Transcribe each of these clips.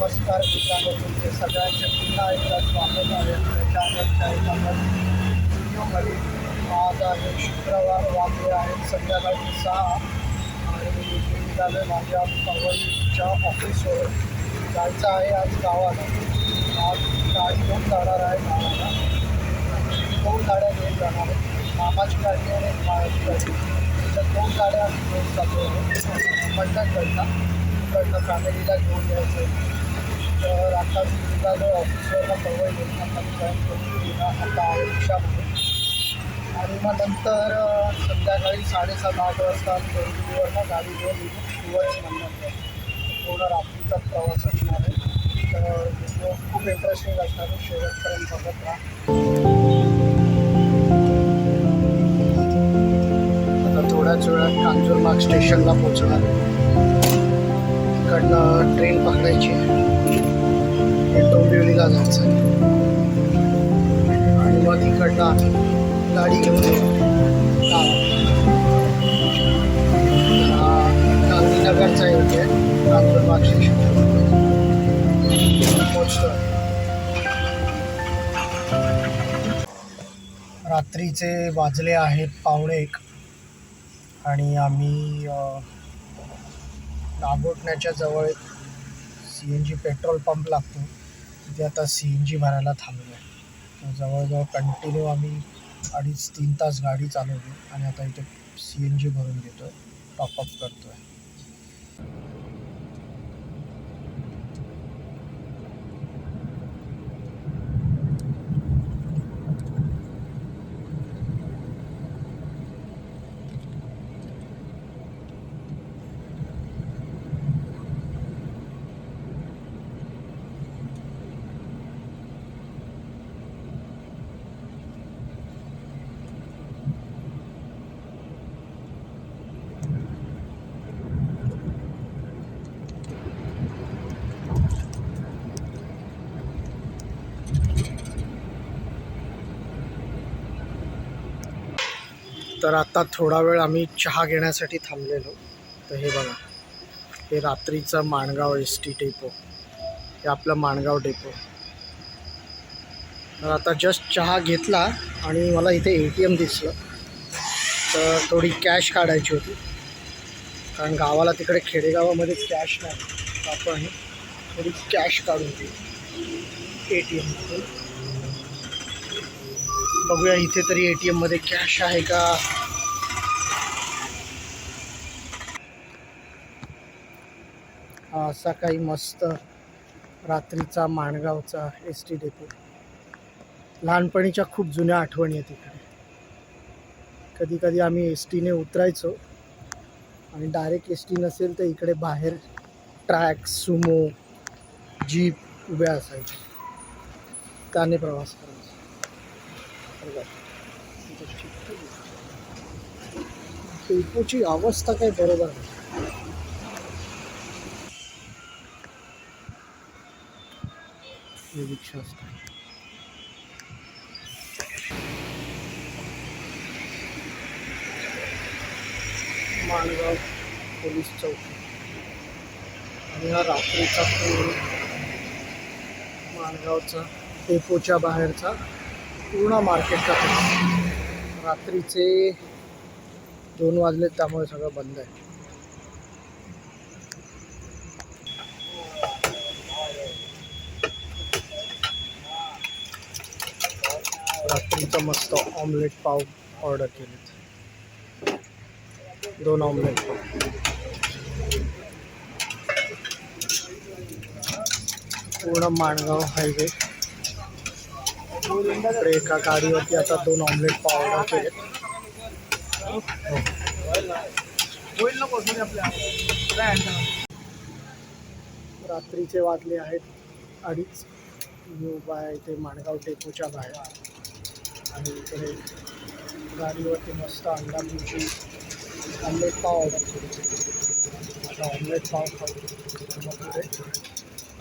नमस्कार मित्रांनो तुमचे सगळ्यांचे पुन्हा एकदा स्वागत आहे. आपल्या चॅनलच्या एका व्हिडिओमध्ये आज आहे शुक्रवार वाजले आहेत संध्याकाळी सहा. आणि मी निघालो माझ्या पवनच्या ऑफिसवर. जायचं आहे आज गावाला. आज गाडी घेऊन जाणार आहे गावाला दोन गाड्या घेऊन जाणार आहे. मामाची गाडी आणि माझी गाडी. तर दोन गाड्या आम्ही घेऊन जातो मंडणकडनं तिकडनं फॅमिलीला घेऊन यायचं आता मी निघालो ऑफिसवरनं पवई आता आहे आणि मग नंतर संध्याकाळी साडेसात आठ वाजता आम्ही गाडी घेऊन निघू टुवर्ड्स पूर्ण रात्रीचा प्रवास असणार आहे. तर व्हिडिओ खूप इंटरेस्टिंग असणार आहे. शेवटपर्यंत बघत राहा. आता थोड्याच वेळात कांजूरबाग स्टेशनला पोहोचणार आहे. तिकडनं ट्रेन पकडायची डोंबिवलीला जायचं आणि मग तिकडनं आम्ही गाडी घेऊन गांधीनगरचा एरिया आहे कांजूरबाग पोचतो रात्रीचे वाजले आहेत पावणे एक. आणि आम्ही अ, नागोठण्याच्या जवळ C N G petrol pump लागतो. तिथे आता सी एन जी भरायला थांबलो आहे जवळजवळ कंटिन्यू आम्ही अडीच तीन तास गाडी चालवली आणि आता इथे सी एन जी भरून घेतो आहे टॉपअप करतो आहे तर आता थोडा वेळ आम्ही चहा घेण्यासाठी थांबलेलो. तर हे बघा हे रात्रीचं माणगाव एस टी डेपो. हे आपलं माणगाव डेपो. तर आता जस्ट चहा घेतला आणि मला इथे ए टी एम दिसलं. तर थोडी कॅश काढायची होती. कारण गावाला तिकडे खेडेगावामध्ये कॅश नाही. आपण थोडी कॅश काढून दिली ए टी एममधून बघूया इथे तरी ए टी एममध्ये कॅश आहे का? असा काही मस्त रात्रीचा माणगावचा एस टी डेपो लहानपणीच्या खूप जुन्या आठवणी आहेत इकडे. कधी कधी आम्ही एस टीने उतरायचो आणि डायरेक्ट एस टी नसेल तर इकडे बाहेर ट्रॅक सुमो जीप उभ्या असायचे त्याने प्रवास करायचा बघा. अवस्था काही बरोबर नाही रिक्षा असतात माणगाव पोलीस चौकी आणि हा रात्रीचा पूल माणगावचा टेपोच्या बाहेरचा पूर्ण मार्केटचा रात्रीचे दोन वाजले त्यामुळे सगळं बंद आहे. रात्रीचं मस्त ऑमलेट पाव ऑर्डर केलेत. दोन ऑमलेट पाव. पूर्ण माणगाव हायवे इकडे एका गाडीवरती आता दोन ऑमलेट पाव ऑर्डर केलेत. रात्रीचे वाजले आहेत अडीच. मी उभा आहे इथे माणगाव डेपोच्या बाहेर. आणि इकडे गाडीवरती मस्त अंडा भुर्जी ऑमलेट पाव ऑर्डर केले आता ऑमलेट पाव खाऊ. मग पुढे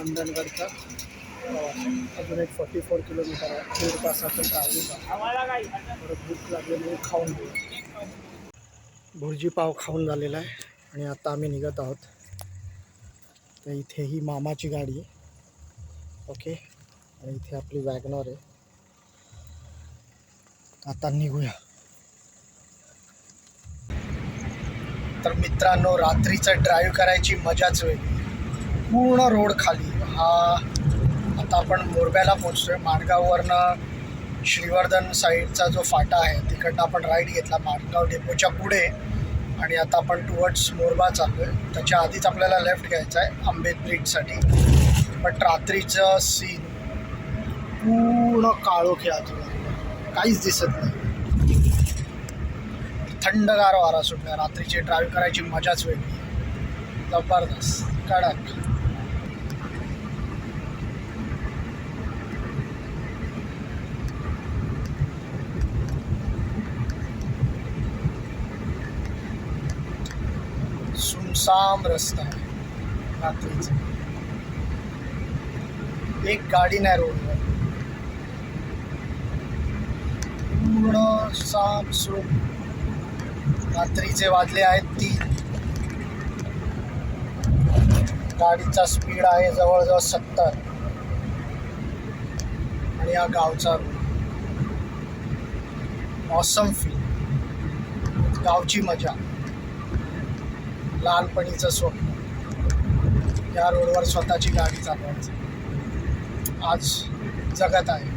अंधनगडचा प्रवास अजून एक फोर्टी फोर किलोमीटर आहे. दीड तासाचं ट्रॅव्हलिंग परत भूक लागलेली खाऊन भुर्जी पाव खाऊन झालेला आहे आणि आता आम्ही निघत आहोत. तर इथे ही मामाची गाडी आहे. ओके? आणि इथे आपली वॅगनॉर आहे. आता निघूया. तर मित्रांनो रात्रीचं ड्राईव्ह करायची मजाच वेगळी. पूर्ण रोड खाली. हा आता आपण मोरब्याला पोचतोय माणगाववरनं श्रीवर्धन साईडचा जो फाटा आहे तिकडनं आपण राईड घेतला माणगाव डेपोच्या पुढे. आणि आता आपण टुवर्ड्स मोरबा चाललोय. त्याच्या आधीच आपल्याला लेफ्ट घ्यायचा आहे आंबेत ब्रिजसाठी बट रात्रीचं सीन पूर्ण काळोखे आहे. आजूबाजूला काहीच दिसत नाही. थंडगार वारा सुटला. रात्रीची ड्राईव्ह करायची मजाच वेगळी. जबरदस्त. कडक. सुमसाम रस्ता आहे. रात्रीचा. एक गाडी नाही रोडवर. पूर्ण साम सुम रात्रीचे वाजले आहेत तीन. गाडीचा स्पीड आहे जवळजवळ सत्तर. आणि या गावचा रोड ऑसम फील गावची मजा. लहानपणीचं स्वप्न. या रोडवर स्वतःची गाडी चालवायची. आज जगत आहे.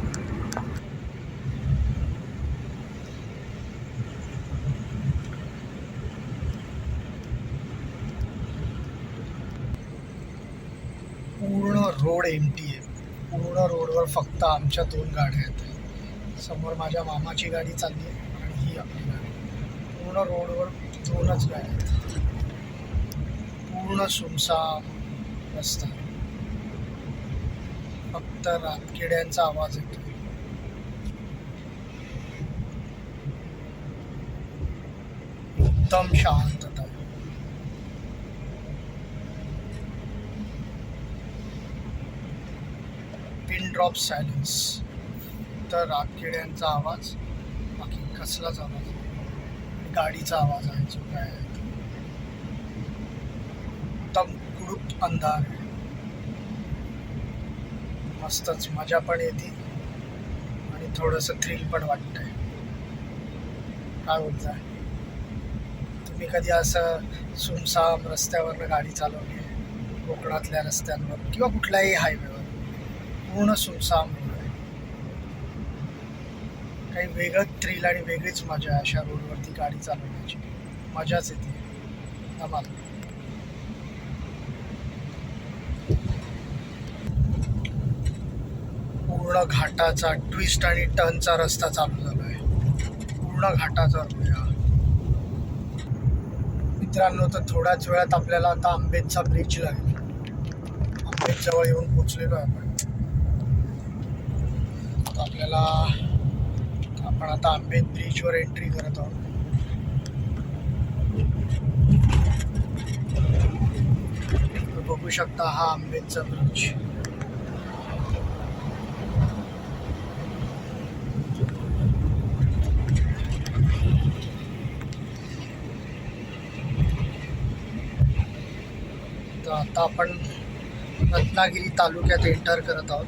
पूर्ण रोड एमटी आहे. पूर्ण रोडवर फक्त आमच्या दोन गाड्या आहेत. समोर माझ्या मामाची गाडी चालली आहे आणि ही आपली गाडी. पूर्ण रोडवर दोनच गाड्या आहेत. पूर्ण सुमसाम रस्ता. फक्त रातकिड्यांचा आवाज येतो. एकदम शांतता. Pin drop silence. तर रातकिड्यांचा आवाज बाकी कसलाच आवाज गाडीचा आवाज आहे जो काय आहे अंधार आहे मस्तच मजा पण येते. आणि थोडंसं थ्रिल पण वाटतंय. काय बोलता तुम्ही कधी असं सुमसाम रस्त्यावरनं गाडी चालवली आहे? कोकणातल्या रस्त्यांवर किंवा कुठल्याही हायवेवर पूर्ण सुमसाम आहे काही वेगळं थ्रिल आणि वेगळीच मजा आहे अशा रोडवरती गाडी चालवण्याची. मजाच येते. धमाल. पूर्ण घाटाचा ट्विस्ट आणि टर्नचा रस्ता चालू झाला आहे. पूर्ण घाटाचा मित्रांनो तर थोड्याच वेळात आपल्याला आता आंबेदचा ब्रिज लागेल. आंबेजवळ येऊन पोचलेलो आहे आपण. आपल्याला आपण आता आंबेत ब्रिजवर एंट्री करत आहोत. बघू शकता हा आंबेदचा ब्रिज तर आता आपण रत्नागिरी तालुक्यात एंटर करत आहोत.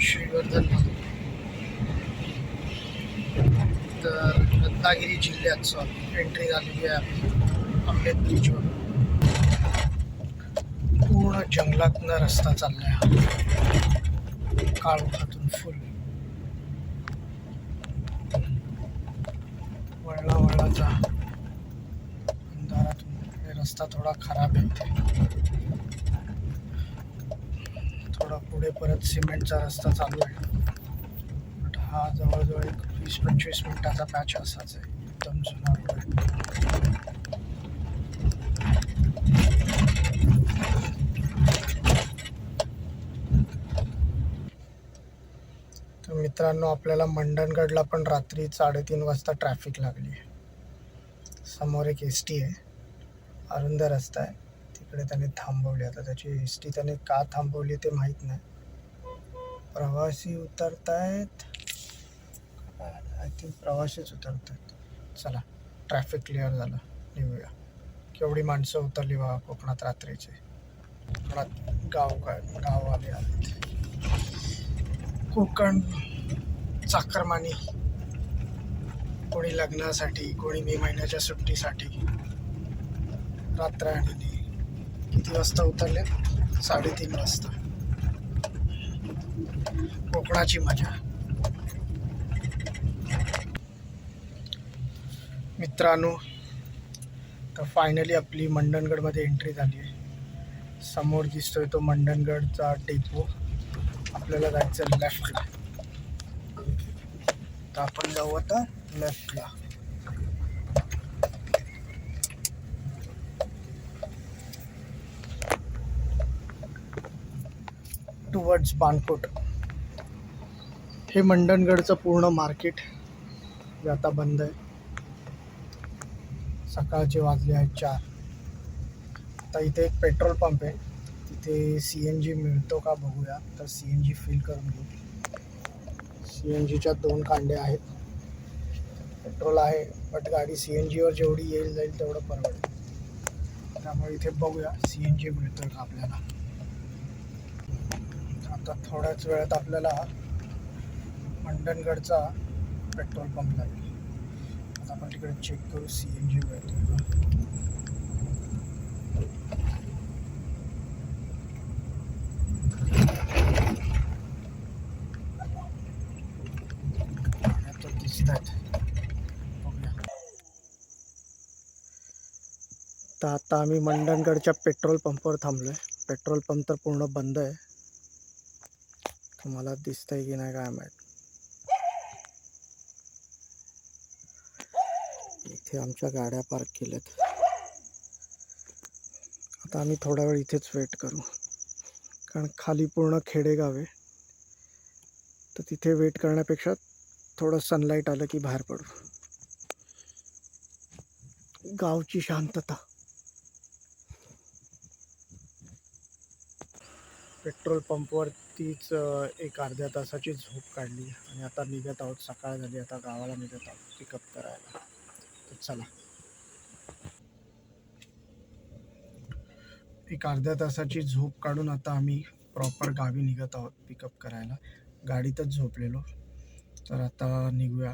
श्रीवर्धन तर रत्नागिरी जिल्ह्यात एंट्री झालेली आहे आपली आंबेद ब्रिजवर पूर्ण जंगलातनं रस्ता चाललाय आहे काळोखातून फुल वळला वळलाचा जा. रस्ता थोडा खराब आहे थोडा पुढे परत सिमेंटचा रस्ता चालू आहे. बट हा जवळजवळ एक वीस पंचवीस मिनिटाचा पॅच असाच आहे. एकदम जुना तर मित्रांनो आपल्याला मंडणगडला पण रात्री साडेतीन वाजता ट्रॅफिक लागली. आहे समोर एक एस टी आहे. अरुंद रस्ता आहे. तिकडे त्याने थांबवली. आता त्याची एस टी त्याने का थांबवली ते माहीत नाही. प्रवासी उतरत आहेत आय थिंक प्रवासीच उतरत आहेत चला ट्रॅफिक क्लिअर झालं. निघूया. केवढी माणसं उतरली बा कोकणात रात्रीचे. कोकणात गाव काय? गाववाले आहेत. कोकण चाकरमानी. कोणी लग्नासाठी कोणी मे महिन्याच्या सुट्टीसाठी. रात्र आणली किती वाजता उतरले? साडेतीन वाजता. कोकणाची मजा. मित्रांनो तर फायनली आपली मंडणगडमध्ये एंट्री झाली आहे. समोर दिसतोय तो मंडणगडचा डेपो आपल्याला जायचं लेफ्टला तर आपण जाऊ आता लेफ्टला टुवर्ड्स बाणकोट हे मंडणगडचं पूर्ण मार्केट जे आता बंद आहे. सकाळचे वाजले आहेत चार. आता इथे एक पेट्रोल पंप आहे. तिथे सी एन जी मिळतो का बघूया. तर सी एन जी फिल करून घेऊ. सी एन जीच्या दोन कांडे आहेत. पेट्रोल आहे बट गाडी सी एन जीवर जेवढी येईल जाईल तेवढं परवडेल. त्यामुळे इथे बघूया सी एन जी मिळतो का आपल्याला. आता थोड्याच वेळात आपल्याला मंडणगडचा पेट्रोल पंप लागेल. आता आपण तिकडे चेक करू सी एन जी मिळतो तर आता आम्ही मंडणगडच्या पेट्रोल पंपवर आहे पेट्रोल पंप तर पूर्ण बंद आहे. तुम्हाला दिसतंय की नाही काय माहीत. इथे आमच्या गाड्या पार्क केल्यात. आता आम्ही थोडा वेळ इथेच वेट करू. कारण खाली पूर्ण खेडेगाव आहे. तर तिथे वेट करण्यापेक्षा थोडं सनलाईट आलं की बाहेर पडू. गावची शांतता. पेट्रोल पंपवरतीच एक अर्ध्या तासाची झोप काढली. आणि आता निघत आहोत. सकाळ झाली. आता गावाला निघत आहोत. पिकअप करायला. तर चला. एक अर्ध्या तासाची झोप काढून आता आम्ही प्रॉपर गावी निघत आहोत पिकअप करायला. गाडीतच झोपलेलो. तर आता निघूया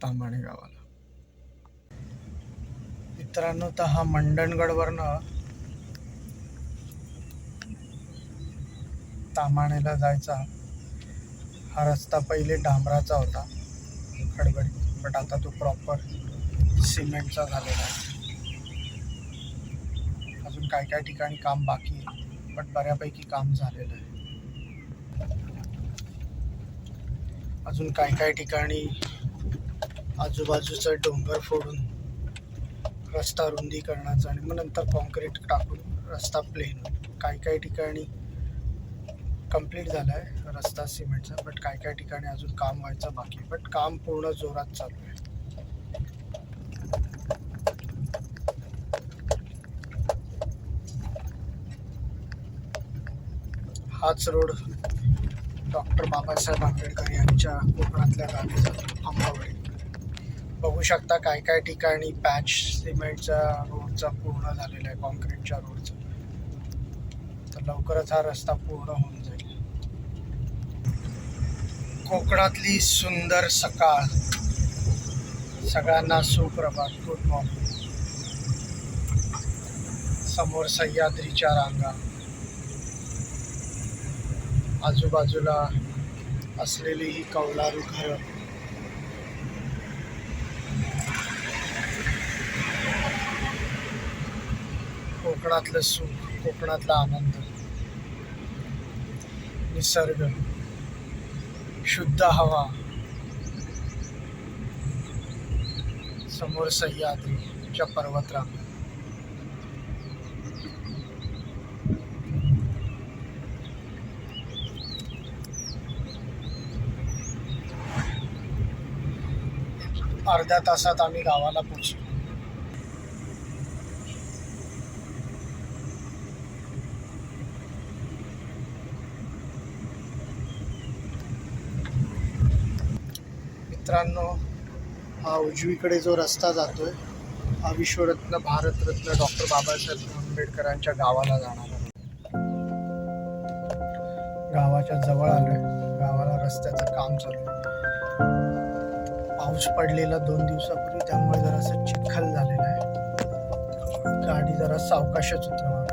तांबाणे गावाला. मित्रांनो तर हा मंडणगडवरनं तामाणेला जायचा हा रस्ता पहिले डांबराचा होता. खडबडीत बट आता तो प्रॉपर सिमेंटचा झालेला आहे. अजून काय काय ठिकाणी काम बाकी आहे बट बऱ्यापैकी काम झालेलं आहे. अजून काय काय ठिकाणी आजूबाजूचं डोंगर फोडून रस्ता रुंदीकरणाचा आणि मग नंतर कॉन्क्रीट टाकून रस्ता प्लेन काही काही ठिकाणी कंप्लीट झाला आहे रस्ता सिमेंटचा बट काय काय ठिकाणी अजून काम व्हायचं बाकी आहे. बट काम पूर्ण जोरात चालू आहे. हाच रोड डॉक्टर बाबासाहेब आंबेडकर यांच्या कोकणातल्या गाडीचा जातो बघू शकता काय काय ठिकाणी पॅच सिमेंटचा रोडचा पूर्ण झालेला आहे कॉन्क्रीटच्या रोडचा तर लवकरच हा रस्ता पूर्ण होऊन जाईल. कोकणातली सुंदर सकाळ. सगळ्यांना सुप्रभात गुड मॉर्निंग समोर सह्याद्रीच्या रांगा. आजूबाजूला असलेली ही कौलारू घरं. कोकणातलं सुख कोकणातला आनंद. निसर्ग. शुद्ध हवा। समोर सह्याद्रीच्या पर्वतरांगा। अर्ध्या तासात आम्ही गावाला पोचलो मित्रांनो हा उजवीकडे जो रस्ता जातोय हा विश्वरत्न भारतरत्न डॉक्टर बाबासाहेब आंबेडकरांच्या गावाला जाणार आहे. गावाच्या जवळ आलोय. गावाला रस्त्याचं काम चालू आहे. पाऊस पडलेला दोन दिवसापूर्वी त्यामुळे जरासं चिखल झालेला आहे. गाडी जरा सावकाशच उतरवा.